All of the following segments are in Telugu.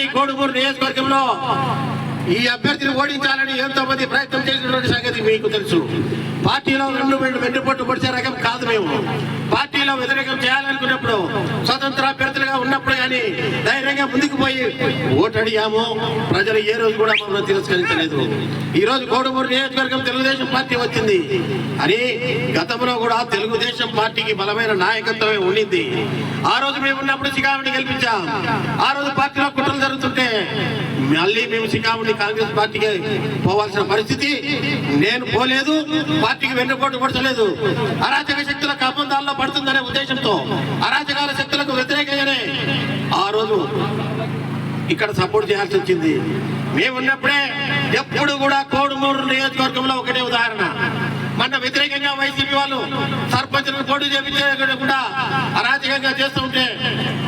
కానీ కోడుమూరు నియోజకవర్గంలో ఈ అభ్యర్థిని ఓడించాలని ఎంతో మంది ప్రయత్నం చేసినటువంటి సంగతి మీకు తెలుసు. పార్టీలో రెండు రెండు వెన్నుపట్టు పొడిచే రకం కాదు మేము. పార్టీలో వ్యతిరేకం చేయాలనుకున్నప్పుడు స్వతంత్ర అభ్యర్థులుగా ఉన్నప్పుడు కానీ ధైర్యంగా ముందుకు పోయి ఓటడిగాము. ప్రజలు ఏ రోజు కూడా మమ్మల్ని తిరస్కరించలేదు. ఈ రోజు కోడుమూరు నియోజకవర్గం తెలుగుదేశం పార్టీ వచ్చింది. అని గతంలో కూడా తెలుగుదేశం పార్టీకి బలమైన నాయకత్వమే ఉండింది. ఆ రోజు మేము ఉన్నప్పుడు శిఖామణి గెలిపించాం. ఆ రోజు పార్టీలో మళ్ళీ మేము శిఖామణి కాంగ్రెస్ పార్టీకి పోవాల్సిన పరిస్థితి నేను పోలేదు. పార్టీకి వెన్నుపోటు పడతలేదు. అరాచక శక్తుల కబంధాల్లో పడుతుందనే ఉద్దేశంతో అరాచకాల శక్తులకు వ్యతిరేకంగానే ఆ రోజు ఇక్కడ సపోర్ట్ చేయాల్సి వచ్చింది. మేము ఉన్నప్పుడే ఎప్పుడు కూడా కోడుమూరు నియోజకవర్గంలో ఒకటే ఉదాహరణ. మన వ్యతిరేకంగా వైసీపీ వాళ్ళు సర్పంచులను పోటీ చేపించకుండా అరాచకంగా చేస్తూ ఉంటే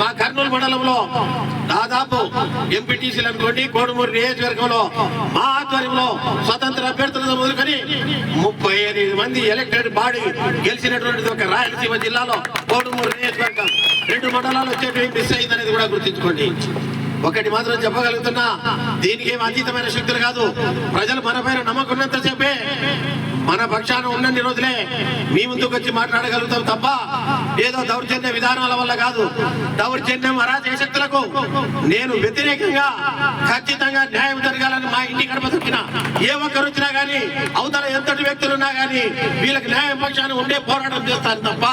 మా కర్నూలు మండలంలో ఎంపీటీసీలు అనుకోండి కోడుమూరు నియోజకవర్గంలో మా ఆధ్వర్యంలో స్వతంత్ర అభ్యర్థులతో మొదలుకొని ముప్పై ఎనిమిది మంది ఎలక్టెడ్ బాడీ గెలిచినటువంటి ఒక రాయలసీమ జిల్లాలో కోడుమూరు నియోజకవర్గం. రెండు మండలాలు వచ్చేటి మిస్ అయిందనేది కూడా గుర్తించుకోండి. ఒకటి మాత్రం చెప్పగలుగుతున్నా దీనికి ఏం అతీతమైన శక్తులు కాదు. ప్రజలు మన పైన నమ్మకం ఉన్నంత చెప్పే మన పక్షాన ఉన్నన్ని రోజులే. మీ ముందుకు వచ్చి మాట్లాడగలుగుతాం తప్ప ఏదో దౌర్జన్య విధానాల వల్ల కాదు. దౌర్జన్యం అరాజక శక్తులకు నేను వ్యతిరేకంగా ఖచ్చితంగా న్యాయం జరగాలని మా ఇంటి గడప దొక్కిన ఏ ఒక్కరు వచ్చినా గానీ అవతల ఎంతటి వ్యక్తులు ఉన్నా గానీ వీళ్ళకి న్యాయం పక్షాన ఉండే పోరాటం చేస్తాను తప్ప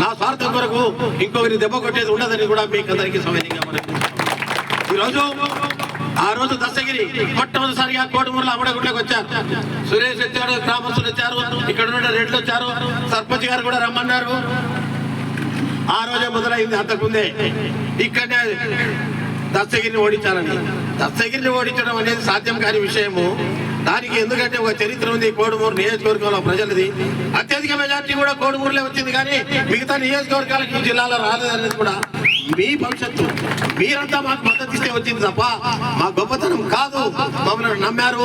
నా స్వార్థం కొరకు ఇంకొకరి దెబ్బ కొట్టేది ఉండదని కూడా మీకు అందరికీ సమయంగా మనం ఈరోజు ఆ రోజు దశగిరి మొట్టమొదటిసారిగా కోటమూరులో అమ్మడగుండకి వచ్చారు. సురేష్ వచ్చారు గ్రామస్తులు వచ్చారు ఇక్కడ ఉన్న రెడ్లు వచ్చారు సర్పంచ్ గారు కూడా రమ్మన్నారు. ఆ రోజే మొదలైంది అంతకుముందే. ఇక్కడనే దస్తగిరిని ఓడించాలని. దస్తగిరిని ఓడించడం అనేది సాధ్యం కాని విషయము. దానికి ఎందుకంటే ఒక చరిత్ర ఉంది కోడుమూరు నియోజకవర్గంలో ప్రజలది. అత్యధిక మెజార్టీ కూడా కోడుమూరులో వచ్చింది కానీ మిగతా నియోజకవర్గాలకు జిల్లాలో రాలేదనేది కూడా మీ భవిష్యత్తు మీరంతా మాకు మద్దతు ఇస్తే వచ్చింది తప్ప మా గొప్పతనం కాదు. మమ్మల్ని నమ్మారు.